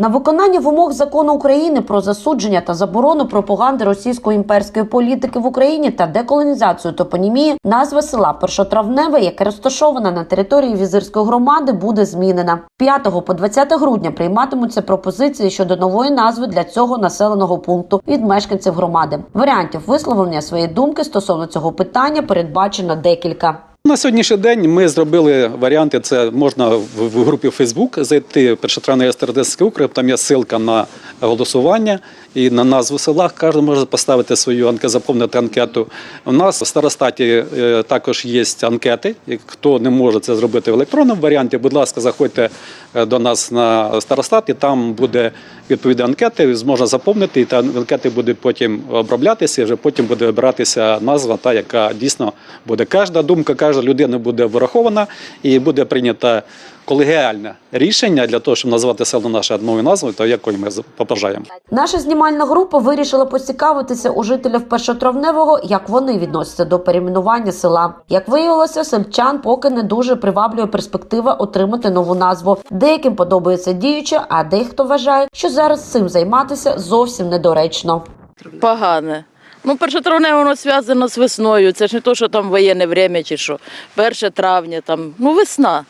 На виконання вимог закону України про засудження та заборону пропаганди російської імперської політики в Україні та деколонізацію топонімії назва села Першотравневе, яке розташоване на території візирської громади, буде змінена. 5 по 20 грудня прийматимуться пропозиції щодо нової назви для цього населеного пункту від мешканців громади. Варіантів висловлення своєї думки стосовно цього питання передбачено декілька. На сьогоднішній день ми зробили варіанти. Це можна в, групі Facebook зайти першотравний СТРДС округ, там є ссылка на голосування і на назву села. Кожен може поставити свою анкету, заповнити анкету. У нас в старостаті е, також є анкети. І Хто не може це зробити в електронному варіанті, будь ласка, заходьте е, до нас на старостат, і там буде відповідні анкети, зможна заповнити, і та анкети будуть потім оброблятися, і вже потім буде вибиратися назва, та яка дійсно буде. Кожна думка, кожна людина буде врахована і буде прийнято колегіальне рішення для того, щоб назвати село наше новою назвою, то якою ми побажаємо. Наша знімальна група вирішила поцікавитися у жителів першотравневого, як вони відносяться до перейменування села. Як виявилося, сельчан поки не дуже приваблює перспектива отримати нову назву. Деяким подобається діюча, а дехто вважає, що зараз цим займатися зовсім недоречно. Погане. Ну, першотравне воно зв'язано з весною. Це ж не то, що там воєнне время чи що. Перше травня, там, ну весна.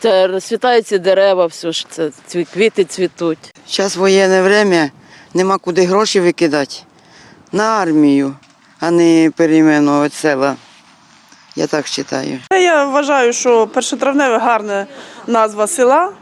Це розцвітаються дерева, все ж це цві- квіти цвітуть. Зараз воєнне время, нема куди гроші викидати. На армію, а не перейменувати села. Я так вважаю. Я вважаю, що першотравневе гарна назва села,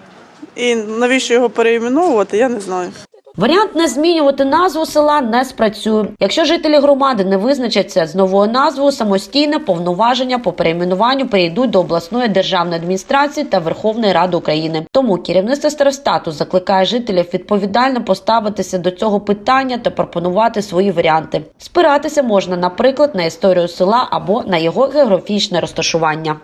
і навіщо його переіменовувати, я не знаю. Варіант не змінювати назву села не спрацює. Якщо жителі громади не визначаться з новою назвою, самостійне повноваження по перейменуванню перейдуть до обласної державної адміністрації та Верховної Ради України. Тому керівництво старостату закликає жителів відповідально поставитися до цього питання та пропонувати свої варіанти. Спиратися можна, наприклад, на історію села або на його географічне розташування.